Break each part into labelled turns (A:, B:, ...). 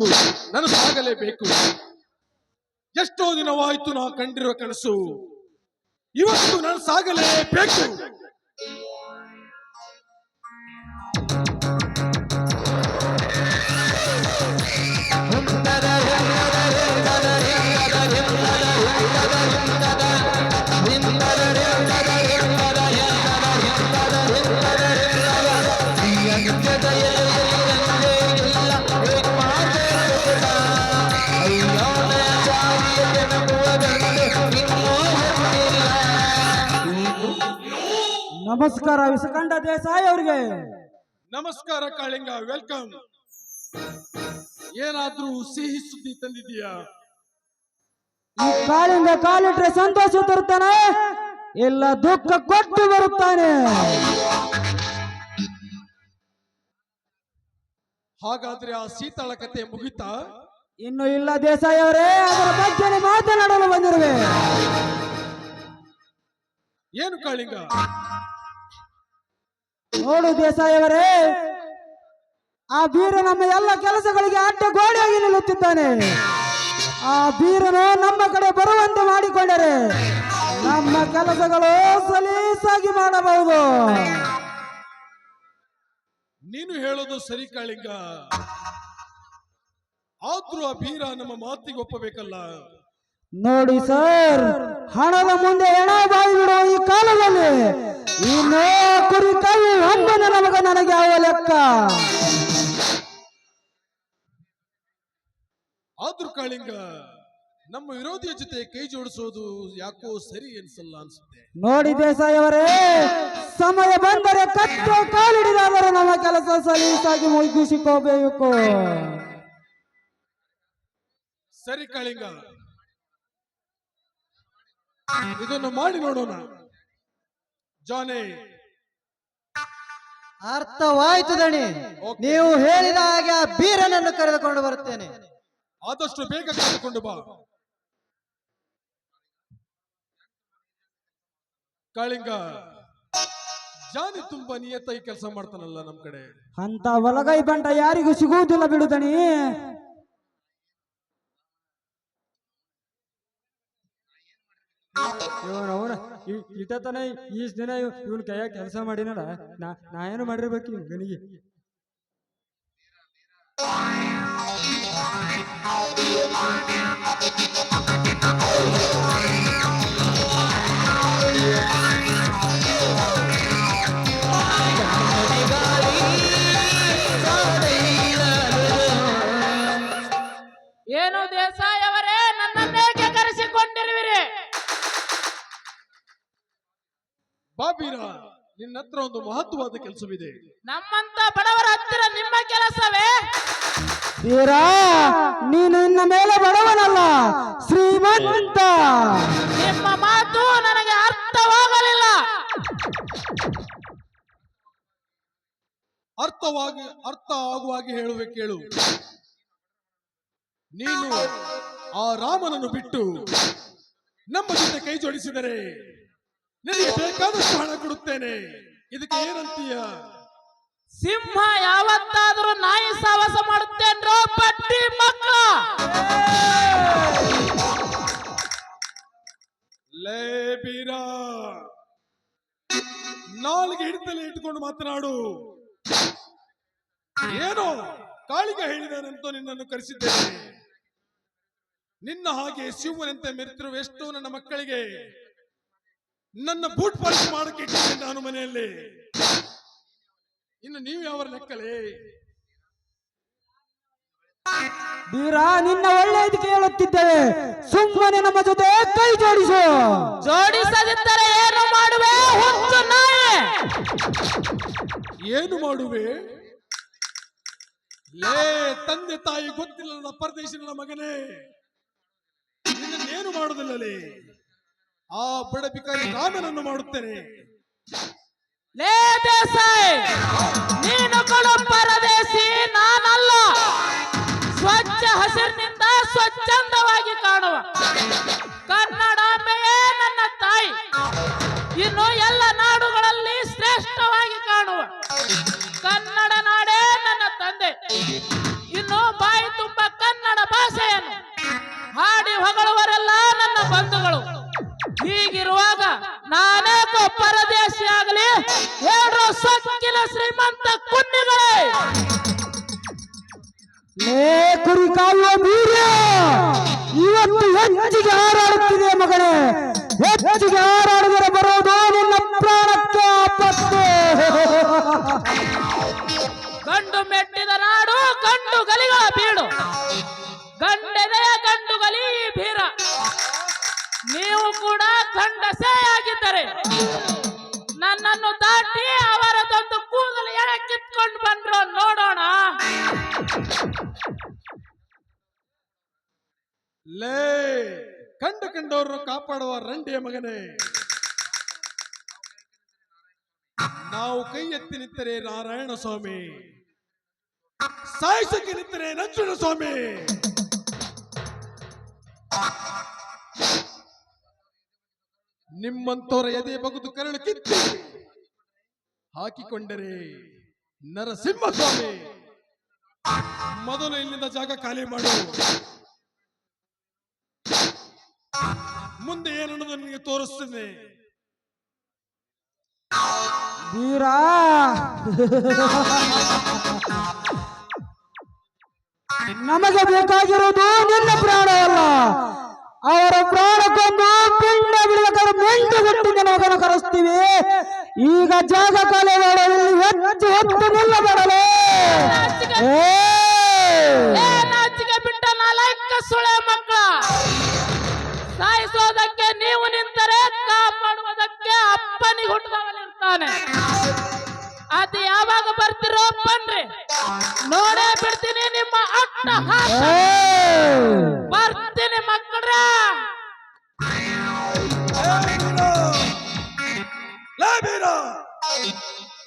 A: ಇವತ್ತು ನನಸಾಗಲೇಬೇಕು ಎಷ್ಟೋ ದಿನವಾಯ್ತು ನಾವು ಕಂಡಿರುವ ಕನಸು. ಇವತ್ತು ನನಸಾಗಲೇಬೇಕು
B: ನಮಸ್ಕಾರ ವಿಸಕಂಡ ದೇಸಾಯಿ ಅವ್ರಿಗೆ.
A: ನಮಸ್ಕಾರ ಕಾಳಿಂಗ ವೆಲ್ಕಮ್ ಏನಾದ್ರೂ ಸಿಹಿ ಸುದ್ದಿ ತಂದಿದೀಯಾ
B: ಈ ಕಾಲಿಂದ ಕಾಲಿಟ್ರೆ ಸಂತೋಷ ತರುತ್ತಾನೆ ಇಲ್ಲ ದುಃಖ ಕೊಟ್ಟು ಬರುತ್ತಾನೆ.
A: ಹಾಗಾದ್ರೆ ಆ ಸೀತಾಳ ಕತೆ ಮುಗಿತಾ?
B: ಇನ್ನು ಇಲ್ಲ ದೇಸಾಯಿ ಅವರೇ ಅದರ ಬಗ್ಗೆ ಮಾತನಾಡಲು ಬಂದಿರುವೆ.
A: ಏನು ಕಾಳಿಂಗ?
B: ನೋಡು ದೇಸಾಯವರೇ. ಆ ಬೀರ ನಮ್ಮ ಎಲ್ಲ ಕೆಲಸಗಳಿಗೆ ಅಡ್ಡ ಗೋಡೆಯಾಗಿ ನಿಲ್ಲುತ್ತಿದ್ದಾನೆ. ಆ ಬೀರನು ನಮ್ಮ ಕಡೆ ಬರುವಂತೆ ಮಾಡಿಕೊಂಡರೆ ನಮ್ಮ ಕೆಲಸಗಳು ಸಲೀಸಾಗಿ ಮಾಡಬಹುದು.
A: ನೀನು ಹೇಳೋದು ಸರಿ ಕಾಳಿಂಗ. ಆದ್ರೂ ಆ ಬೀರ ನಮ್ಮ ಮಾತಿಗೆ ಒಪ್ಪಬೇಕಲ್ಲ.
B: ನೋಡಿ ಸರ್ ಹಣದ ಮುಂದೆ ಹೆಣ ಬಾಯಿ ಬಿಡುವ ಈ ಕಾಲದಲ್ಲಿ ಈ ಕುರಿ ಕೈ ಹಬ್ಬನೆ ನಮಗ ನನಗೆ ಯಾವ ಲೆಕ್ಕ.
A: ಆದ್ರೂ ಕಾಳಿಂಗ ನಮ್ಮ ವಿರೋಧಿಯ ಜೊತೆ ಕೈ ಜೋಡಿಸೋದು ಯಾಕೋ ಸರಿ ಅನ್ಸಲ್ಲ ಅನ್ಸುತ್ತೆ.
B: ನೋಡಿ ದೇಸಾಯಿ ಅವರೇ ಸಮಯ ಬಂದರೆ ಕಟ್ಟು ಕಾಲಿಡಿದಾದರೆ ನಮ್ಮ ಕೆಲಸ ಸಲೀಸಾಗಿ ಮುಗಿಸಿಕೋಬೇಕು.
A: ಸರಿ ಕಾಳಿಂಗ ಇದನ್ನು ಮಾಡಿ ನೋಡೋಣ. ಜಾನಿ.
C: ಅರ್ಥವಾಯ್ತು ದಣಿ. ನೀವು ಹೇಳಿದ ಹಾಗೆ ಆ ಬೀರನನ್ನು ಕರೆದುಕೊಂಡು ಬರುತ್ತೇನೆ.
A: ಆದಷ್ಟು ಬೇಗ ಕರೆದುಕೊಂಡು ಬಾ. ಕಾಳಿಂಗ. ಜಾನಿ ತುಂಬಾ ನಿಯತ್ತಾಗಿ ಕೆಲಸ ಮಾಡ್ತಾನಲ್ಲ ನಮ್ ಕಡೆ.
B: ಅಂತ ಒಲಗೈ ಬಂಟ ಯಾರಿಗೂ ಸಿಗುವುದಿಲ್ಲ ಬಿಡುದಣಿ
D: ಅವನ ಇಟ್ಟತನ ಈ ದಿನ ಇವನ್ ಕೈಯಾಗ ಕೆಲಸ ಮಾಡಿನಲ್ಲ ನಾ ನಾ ಏನು ಮಾಡಿರ್ಬೇಕು ಇವ್ನ್ ಗನಿಗೆ?
A: ನಿನ್ನ ಹತ್ರ ಒಂದು ಮಹತ್ವವಾದ ಕೆಲಸವಿದೆ.
E: ನಮ್ಮಂತ ಬಡವರ ಹತ್ತಿರ ನಿಮ್ಮ ಕೆಲಸವೇ?
B: ತೀರಾ ನೀನು ನಿನ್ನ ಮೇಲೆ ಬಡವನಲ್ಲ ಶ್ರೀಮಂತ.
E: ನಿಮ್ಮ ಮಾತು ನನಗೆ ಅರ್ಥವಾಗಲಿಲ್ಲ.
A: ಅರ್ಥವಾಗಿ ಅರ್ಥ ಆಗುವಾಗಿ ಹೇಳುವೆ ಕೇಳು. ನೀನು ಆ ರಾಮನನ್ನು ಬಿಟ್ಟು ನಮ್ಮ ಜೊತೆ ಕೈ ಜೋಡಿಸಿದರೆ ನಿನಗೆ ಬೇಕಾದಷ್ಟು ಹಣ ಕೊಡುತ್ತೇನೆ. ಇದಕ್ಕೆ ಏನಂತೀಯ?
E: ಸಿಂಹ ಯಾವತ್ತಾದರೂ ನಾಯಿ ಸಾವಾಸ ಮಾಡುತ್ತೇನ್ರೋ ಪಟ್ಟಿ ಮಕ್ಕ.
A: ಲೇ ಬೀರ. ನಾಲ್ಗೆ ಹಿಡಿತಲೇ ಇಟ್ಕೊಂಡು ಮಾತನಾಡು. ಏನು ಕಾಳಿಗ ಹೇಳಿದಾನಂತೂ ನಿನ್ನನ್ನು ಕರೆಸಿದ್ದೇನೆ. ನಿನ್ನ ಹಾಗೆ ಶಿವನಂತೆ ಮೆರೆತಿರುವ ಎಷ್ಟೋ ನನ್ನ ಮಕ್ಕಳಿಗೆ ನನ್ನ ಬೂಟ್ ಪಾಲಿಶ್ ಮಾಡಕ್ಕೆ ಇಟ್ಟಿದ್ದೇನೆ ನಾನು ಮನೆಯಲ್ಲಿ. ಇನ್ನು ನೀವು ಯಾವ ಲೆಕ್ಕಲೇ?
B: ಬೀರ ನಿನ್ನ ಒಳ್ಳೇದು ಕೇಳುತ್ತಿದ್ದೇವೆ. ಸುಮ್ಮನೆ ನಮ್ಮ ಜೊತೆ ಕೈ ಜೋಡಿಸು.
E: ಜೋಡಿಸದಿದ್ದರೆ ಏನು ಮಾಡುವೆ? ಹುಚ್ಚು ನಾಯಿ.
A: ಏನು ಮಾಡುವೆ? ಲೇ ತಂದೆ ತಾಯಿ ಗೊತ್ತಿಲ್ಲದ ಪರದೇಶಿನ ಮಗನೇ. ಏನು ಮಾಡುವುದಿಲ್ಲಲೇ? ಆ ಬಡ ಬಿಕಾರಿ ರಾಮನನ್ನು ಮಾಡುತ್ತೇನೆ.
E: ಲೇ ದೇಸಾಯಿ, ನೀನು ಕೊಡು ಪರದೇಶಿ, ನಾನಲ್ಲ. ಸ್ವಚ್ಛ ಹಸಿರಿನಿಂದ ಸ್ವಚ್ಛಂದವಾಗಿ ಕಾಣುವ. ಕನ್ನಡಾಂಬೆಯೇ ನನ್ನ ತಾಯಿ. ಇನ್ನು ಎಲ್ಲ ನಾಡುಗಳಲ್ಲಿ ಶ್ರೇಷ್ಠವಾಗಿ ಕಾಣುವ. ಕನ್ನಡ ನಾಡೇ ನನ್ನ ತಂದೆ.
A: ರಂಡಿಯ ಮಗನೇ? ನಾವು ಕೈ ಎತ್ತಿ ನಿಂತರೆ ನಾರಾಯಣ ಸ್ವಾಮಿ. ಸಾಯಿಸಕ್ಕೆ ನಿಂತರೆ ನಂಜುಣ ಸ್ವಾಮಿ. ನಿಮ್ಮಂತವರ ಎದೆ ಬಗುದು ಕರಳು ಕಿತ್ತಿ ಹಾಕಿಕೊಂಡರೆ ನರಸಿಂಹ ಸ್ವಾಮಿ ಮೊದಲು ಇಲ್ಲಿಂದ ಜಾಗ ಖಾಲಿ ಮಾಡು. ಮುಂದೆ ಏನನ್ನೋದು ನಿನಗೆ ತೋರಿಸ್ತೇನೆ.
B: ಬೀರ? ನಮಗೆ ಬೇಕಾಗಿರುವುದು ನಿನ್ನ ಪ್ರಾಣ ಅಲ್ಲ. ಅವರ ಪ್ರಾಣ ಕೊಂದು ಪಿಂಡ ಬಿಡಬೇಕಾದ್ರೆ ಮೆಂಟು ಹುಟ್ಟಿದ ಮಗನ ಕರೆಸ್ತೀವಿ. ಈಗ ಜಾಗ ಕಾಲ ಮಾಡಲು ಹೆಚ್ಚು ಹೊತ್ತು ನಿಲ್ಲಬರಲೇ.
E: ಏ ನಾಚಿಕೆ ಬಿಟ್ಟ ನಾಲ್ಕ ಸುಳೆ ಮಕ್ಕಳ. ಸಾಯಿಸೋದಕ್ಕೆ ನೀವು ನಿಂತರೆ ಕಾಪಾಡುವುದಕ್ಕೆ ಅಪ್ಪನಿಗೆ ಹುಟ್ಟುವಾಗಲಿರ್ತಾನೆ ಅದು ಯಾವಾಗ ಬರ್ತಿರೋ ಬನ್ರಿ ನೋಡೇ ಬಿಡ್ತೀನಿ ನಿಮ್ಮ ಅಟ್ಟ ಬರ್ತೀನಿ ಮಕ್ಕಳ್ರ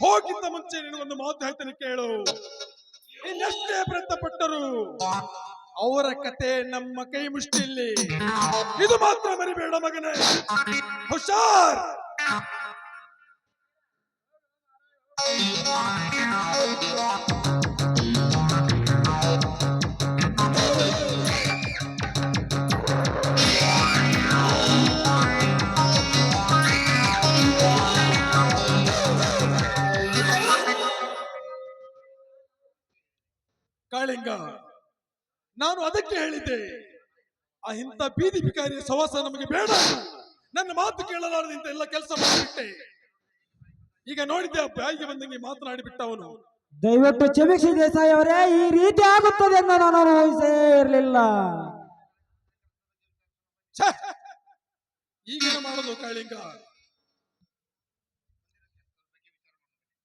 A: ಹೋಗಿದ್ದ ಮುಂಚೆ ನಿನಗೊಂದು ಮಾತು ಹೇಳ್ತೇನೆ ಕೇಳು. ಇನ್ನೆಷ್ಟೇ ಪ್ರಯತ್ನ ಪಟ್ಟರು ಅವರ ಕತೆ ನಮ್ಮ ಕೈ ಮುಷ್ಟಿಲ್ಲಿ. ಇದು ಮಾತ್ರ ಮರಿಬೇಡ ಮಗನೇ. ಹುಷಾರ್. ಕಾಳಿಂಗ. ನಾನು ಅದಕ್ಕೆ ಹೇಳಿದ್ದೆ. ಆ ಇಂಥ ಬೀದಿ ಬಿಕಾರಿಯ ಸವಾಸ ನಮಗೆ ಬೇಡ. ನನ್ನ ಮಾತು ಕೇಳಲಾರದೆ ಇಂಥ ಎಲ್ಲ ಕೆಲಸ ಮಾಡಿಬಿಟ್ಟೆ. ಈಗ ನೋಡಿದ್ದೆ ಬಾಯಿಗೆ ಬಂದಂಗೆ ಮಾತನಾಡಿ ಬಿಟ್ಟ ಅವನು
B: ದಯವಿಟ್ಟು ಕ್ಷಮಿಸಿ ದೇಸಾಯಿ ಅವರೇ ಈ ರೀತಿ ಆಗುತ್ತದೆ ಎಂದು ನಾನು ಊಹಿಸೇ ಇರಲಿಲ್ಲ!
A: ಈಗೇನು ಮಾಡೋದು ಕಾಳಿಂಗ.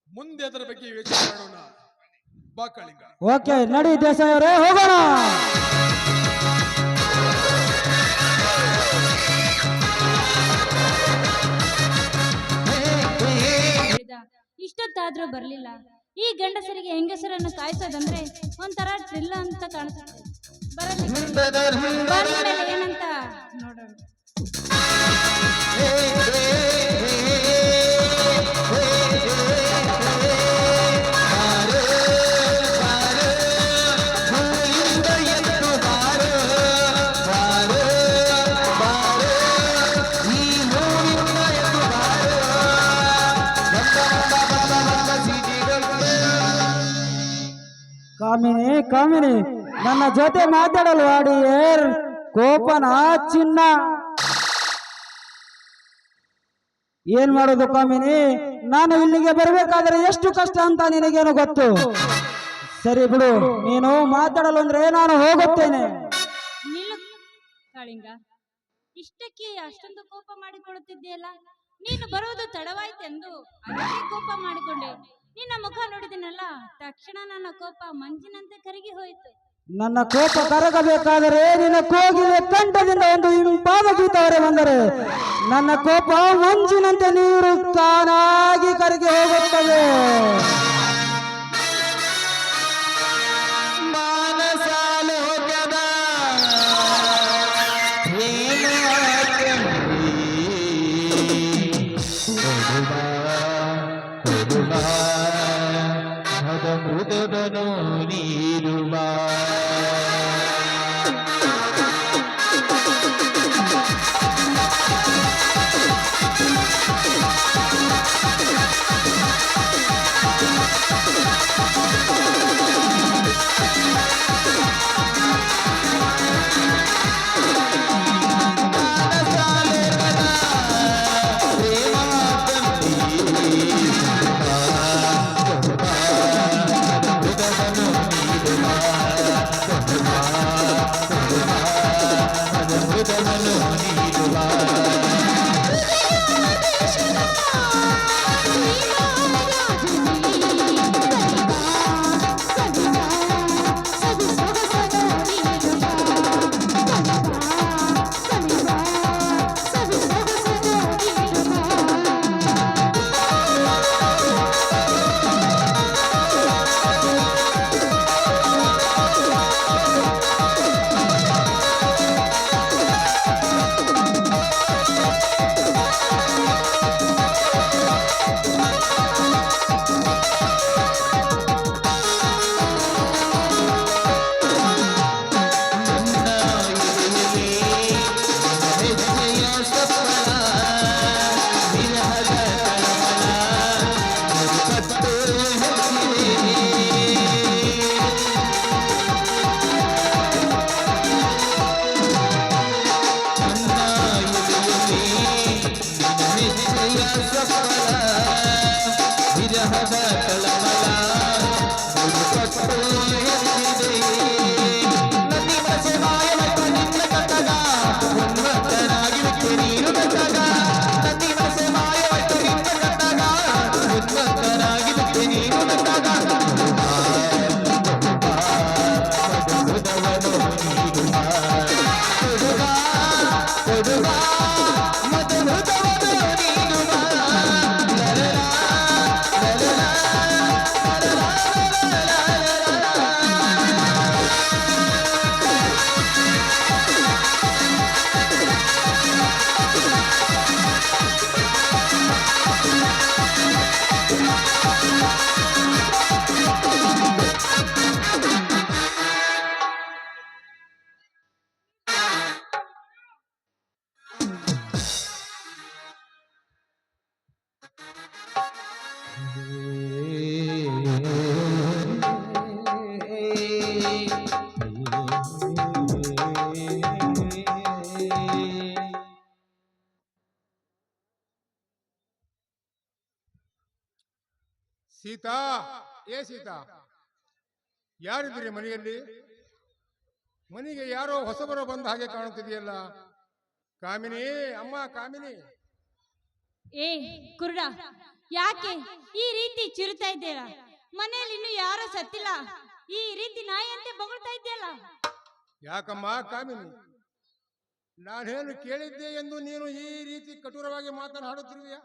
A: ಮುಂದೆ ಅದರ ಬಗ್ಗೆ ಯೋಚನೆ ಮಾಡೋಣ.
B: ಓಕೆ ನಡಿ ದೇಸಾಯಿ ಅವರೇ ಹೋಗೋಣ
F: ಇಷ್ಟೊತ್ತಾದ್ರೂ ಬರ್ಲಿಲ್ಲ. ಈ ಗಂಡಸರಿಗೆ ಹೆಂಗಸರನ್ನು ಕಾಯಿಸೋದಂದ್ರೆ ಒಂಥರ ಟ್ರಿಲ್ಲ ಅಂತ ಕಾಣಿಸುತ್ತೆ ಬರಲಿ.
B: ಕಾಮಿನಿ ನನ್ನ ಜೊತೆ ಮಾತಾಡಲು ಆಡಿಯರ್, ಕೋಪನ ಚಿನ್ನ. ಏನ್ ಮಾಡೋದು ಕಾಮಿನಿ ನಾನು ಇಲ್ಲಿಗೆ ಬರಬೇಕಾದ್ರೆ ಎಷ್ಟು ಕಷ್ಟ ಅಂತ ನಿನಗೇನು ಗೊತ್ತು? ಸರಿ ಬಿಡು, ನೀನು ಮಾತಾಡಲು ಅಂದ್ರೆ ನಾನು ಹೋಗುತ್ತೇನೆ.
F: ನಿಲ್ಲು ಕಾಳಿಂಗ. ಇಷ್ಟಕ್ಕೆ ಅಷ್ಟೊಂದು ಕೋಪ ಮಾಡಿಕೊಳ್ಳುತ್ತಿದ್ದೆಯಲ್ಲ? ನೀನು ಬರುವುದು ತಡವಾಯ್ತೆಂದು ಅದಕ್ಕೆ ಕೋಪ ಮಾಡಿಕೊಂಡೆ. ನಿನ್ನ ಮುಖ ನೋಡಿದಿನಲ್ಲ, ತಕ್ಷಣ ನನ್ನ ಕೋಪ ಮಂಜಿನಂತೆ ಕರಗಿ ಹೋಯಿತು.
B: ನನ್ನ ಕೋಪ ಕರಗಬೇಕಾದರೆ ನಿನ್ನ ಕೋಗಿಲೆ ಕಂಠದಿಂದ ಒಂದು ಇಂಪಾದ ಗೀತ ಬಂದರೆ, ನನ್ನ ಕೋಪ ಮಂಜಿನಂತೆ ನೀರು ತಾನಾಗಿ ಕರಗಿ ಹೋಗುತ್ತದೆ.
G: ಮದಮುದನು ನೀಡುವ survive.
H: ಸೀತಾ? ಏ ಸೀತಾ? ಯಾರಿದ್ದೀರಿ ಮನೆಯಲ್ಲಿ? ಮನೆಗೆ ಯಾರೋ ಹೊಸಬರು ಬಂದ ಹಾಗೆ ಕಾಣುತ್ತಿದೆಯಲ್ಲ? ಕಾಮಿನಿ ಅಮ್ಮ ಕಾಮಿನಿ.
F: ಏ ಕುರುಡ ಯಾಕೆ ಈ ರೀತಿ ಚಿರುತ್ತಾ ಇದ್ದೀರಾ? ಮನೆಯಲ್ಲಿ ಇನ್ನು ಯಾರೋ ಸತ್ತಿಲ್ಲ. ಈ ರೀತಿ ನಾಯಿಯಂತೆ ಬೊಗಳ್ತಾ ಇದ್ದೀಯಲ್ಲ?
H: ಯಾಕಮ್ಮ ಕಾಮಿನಿ? ನಾನೇನು ಕೇಳಿದ್ದೆ ಎಂದು ನೀನು ಈ ರೀತಿ ಕಠೋರವಾಗಿ ಮಾತನಾಡುತ್ತಿರುವೆಯಾ?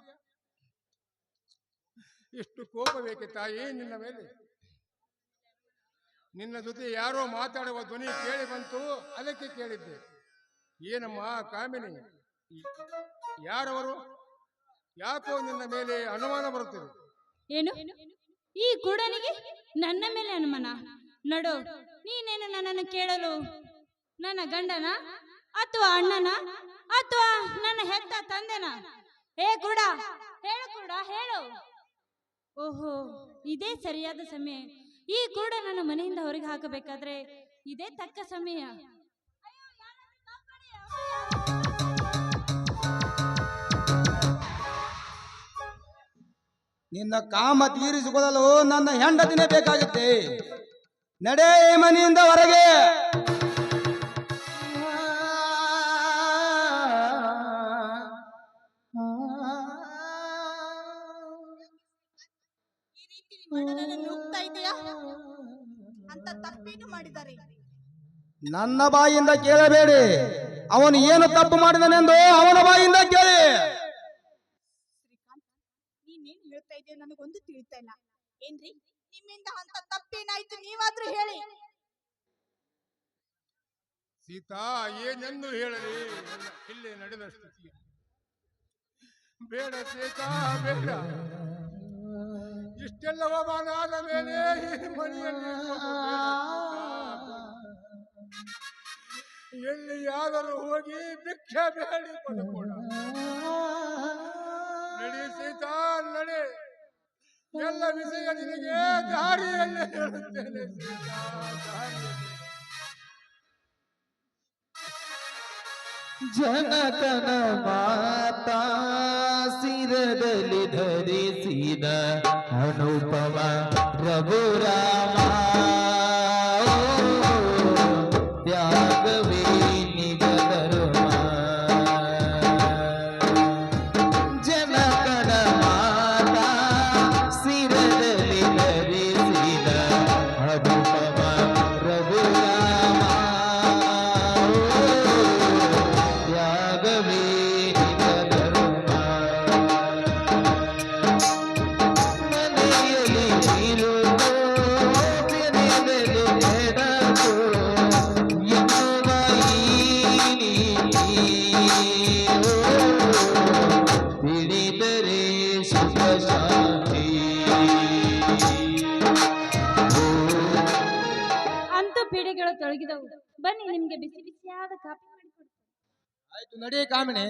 H: ಇಷ್ಟು ಕೋಪ ಬೇಕೆ ತಾಯಿ ನಿನ್ನ ಮೇಲೆ? ನಿನ್ನ ಜೊತೆ ಯಾರೋ ಮಾತಾಡುವ ಧ್ವನಿ ಕೇಳಿ ಬಂತು, ಅದಕ್ಕೆ ಕೇಳಿದ್ದೆ. ಏನಮ್ಮ ಕಾಮಿನಿ? ಯಾರವರು? ಯಾಕೋ ನಿನ್ನ ಮೇಲೆ ಅನುಮಾನ ಬರುತ್ತಿದೆ?
F: ಏನು? ಈ ಕೂಡನಿಗೆ ನನ್ನ ಮೇಲೆ ಅನುಮಾನ? ನಡು, ನೀನೇನು ನನ್ನನ್ನು ಕೇಳಲು? ನನ್ನ ಗಂಡನ ಅಥವಾ ಅಣ್ಣನ ಅಥವಾ ನನ್ನ ಹೆತ್ತ ತಂದೆನ? ಹೇ ಕೂಡ ಹೇಳು ಕೂಡ ಹೇಳು. ಓಹೋ, ಇದೇ ಸರಿಯಾದ ಸಮಯ. ಈ ಕುರುಡ ನನ್ನ ಮನೆಯಿಂದ ಹೊರಗೆ ಹಾಕಬೇಕಾದ್ರೆ ಇದೇ ತಕ್ಕ ಸಮಯ.
B: ನಿನ್ನ ಕಾಮ ತೀರಿಸಿಕೊಳ್ಳಲು ನನ್ನ ಹೆಂಡತಿನೇ ಬೇಕಾಗುತ್ತೆ. ನಡೆ ಮನೆಯಿಂದ ಹೊರಗೆ.
I: ಮಾಡಿದ್ದಾರೆ.
B: ನನ್ನ ಬಾಯಿಂದ ಕೇಳಬೇಡಿ. ಅವನು ಏನು ತಪ್ಪು ಮಾಡಿದನೆಂದು ಅವನ ಬಾಯಿಂದ ಕೇಳಿ.
I: ಶ್ರೀಕಾಂತ್ ನೀನೇನ್ ಹೇಳ್ತಾ ಇದೆಯಾ? ನನಗೊಂದು ತಿಳಿತಾ ಇಲ್ಲ. ಏನ್ರಿ? ನಿಮ್ಮಿಂದ ಅಂತ ತಪ್ಪೇನಾಯ್ತು? ನೀವಾದ್ರೂ ಹೇಳಿ.
H: ಸೀತಾ ಏನೆಂದು ಹೇಳಲಿ? ಇಲ್ಲೇ ನಡೆದ ಸ್ಥಿತಿ. ಬೇಡ ಸೀತಾ ಬೇಡ. ಇಷ್ಟೆಲ್ಲ ಅವಮಾನ ಆದ ಮೇಲೆ ಈ ಮನೆಯಲ್ಲಿ. ಎಲ್ಲಿಯಾದರೂ ಹೋಗಿ ಭಿಕ್ಷೆ ಬೇಡಿ ಬದುಕೋಣ ನಡಿ ಸೀತಾ, ನಡೆ. ಎಲ್ಲ ವಿಷಯ ನಿನಗೆ ದಾರಿಯಲ್ಲಿ ಹೇಳುತ್ತೇನೆ
G: ಜನಕನ ಮಾತಾ ಸಿರದಲ್ಲಿ ಧರಿಸಿದ ಅನುಪಮ ರಘುರಾಮ.
F: ಬಿಸಿಯಾದ ಮಾಡಿ ಮಾಡಿಕೊಡ್ತೀನಿ
B: ಆಯ್ತು ನಡಿ ಕಾಮಿನಿ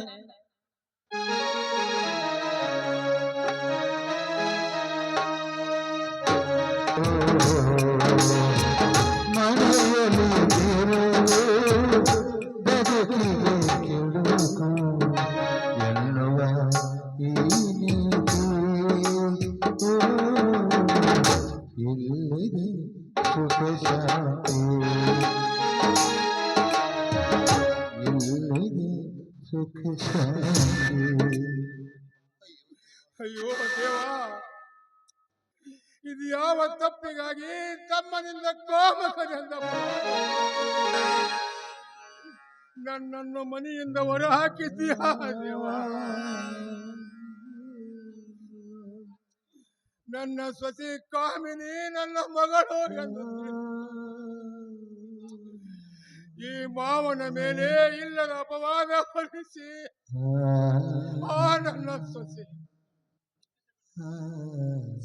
H: ನನ್ನನ್ನು ಮನೆಯಿಂದ ಹೊರ ಹಾಕಿದ್ದೀಯ ದೇವ? ನನ್ನ ಸತಿ ಕಾಮಿನಿ ನನ್ನ ಮಗಳು ಈ ಮಾವನ ಮೇಲೆ ಇಲ್ಲದ ಅಪವಾದ ಹೊರಿಸಿ. ಆ ನನ್ನ ಸ್ವಸಿ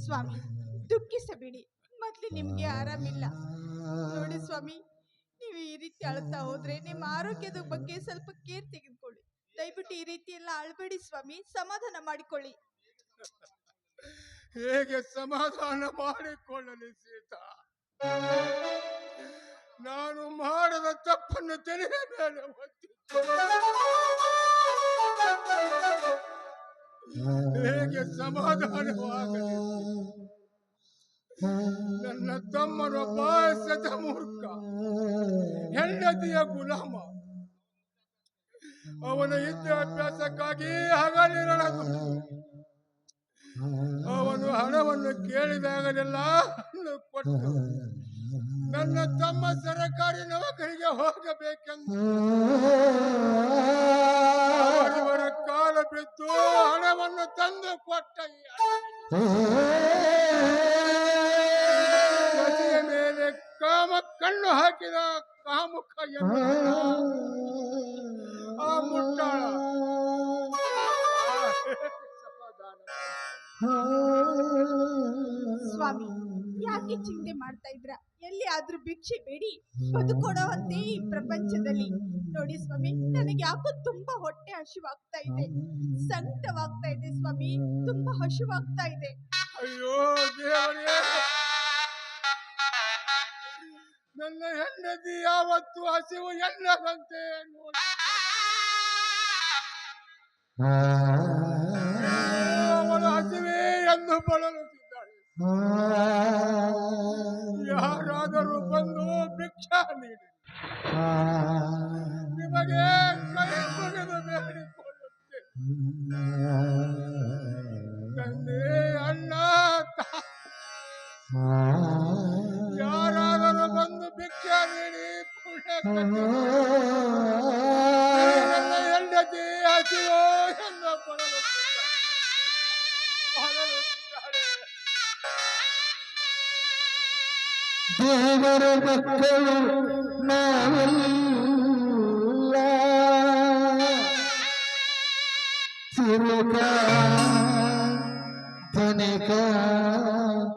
I: ಸ್ವಾಮಿ, ದುಃಖಿಸಬೇಡಿ. ಮೊದ್ಲು ನಿಮ್ಗೆ ಆರಾಮಿಲ್ಲ. ನೋಡಿ ಸ್ವಾಮಿ ನೀವು ಈ ರೀತಿ ಅಳ್ತಾ ಹೋದ್ರೆ ನಿಮ್ಮ ಆರೋಗ್ಯದ ಬಗ್ಗೆ ಸ್ವಲ್ಪ ಕೇರ್ ತೆಗೆದುಕೊಳ್ಳಿ. ದಯವಿಟ್ಟು ಈ ರೀತಿ ಎಲ್ಲ ಅಳ್ಬೇಡಿ ಸ್ವಾಮಿ ಸಮಾಧಾನ ಮಾಡಿಕೊಳ್ಳಿ.
H: ಹೇಗೆ ಸಮಾಧಾನ ಮಾಡಿಕೊಳ್ಳಲಿ ಸೀತಾ? ನಾನು ಮಾಡದ ತಪ್ಪನ್ನು ತೆರೆಯ ಮೇಲೆ. ಹೇಗೆ ಸಮಾಧಾನವಾಗಲಿ ನನ್ನ ತಮ್ಮರ ಪಾಯಸದ ಮೂರ್ಖ, ಹೆಂಡತಿಯ ಗುಲಾಮ. ಅವನ ವಿದ್ಯಾಭ್ಯಾಸಕ್ಕಾಗಿ ಹಗಲಿರಳದು ಅವನು ಹಣವನ್ನು ಕೇಳಿದಾಗಲೆಲ್ಲ ಕೊಟ್ಟು, ನನ್ನ ತಮ್ಮ ಸರಕಾರಿ ನೌಕರಿಗೆ ಹೋಗಬೇಕೆಂದು. ಕಾಲ ಬಿದ್ದು ಹಣವನ್ನು ತಂದು ಕೊಟ್ಟ ಕಣ್ಣು ಹಾಕಿದ ಕಾಮುಖ ಆ ಮುಟ್ಟಾಳ.
I: ಸ್ವಾಮಿ ಯಾಕೆ ಚಿಂತೆ ಮಾಡ್ತಾ ಇದ್ರ? ಎಲ್ಲಿ ಆದ್ರೂ ಭಿಕ್ಷೆ ಬೇಡಿ ಬದುಕೊಡೋದೇ ಈ ಪ್ರಪಂಚದಲ್ಲಿ. ನೋಡಿ ಸ್ವಾಮಿ ನನಗೆ ಯಾಕೋ ತುಂಬಾ ಹೊಟ್ಟೆ ಹಸಿವಾಗ್ತಾ ಇದೆ. ಸಂಕಟವಾಗ್ತಾ ಇದೆ ಸ್ವಾಮಿ ತುಂಬಾ ಹಸಿವಾಗ್ತಾ ಇದೆ.
H: ಅಯ್ಯೋ ದೇವರೇ. ನನ್ನ ಹೆಂಡತಿ ಯಾವತ್ತು ಹಸಿವು ಎಲ್ಲದಂತೆ ಅವಳು ಹಸಿವೆ ಎಂದು ಬಳಲುತ್ತಿದ್ದಾಳೆ. ಯಾರಾದರೂ ಬಂದು ಭಿಕ್ಷಾ ನೀಡಿ.
G: मैंने कहा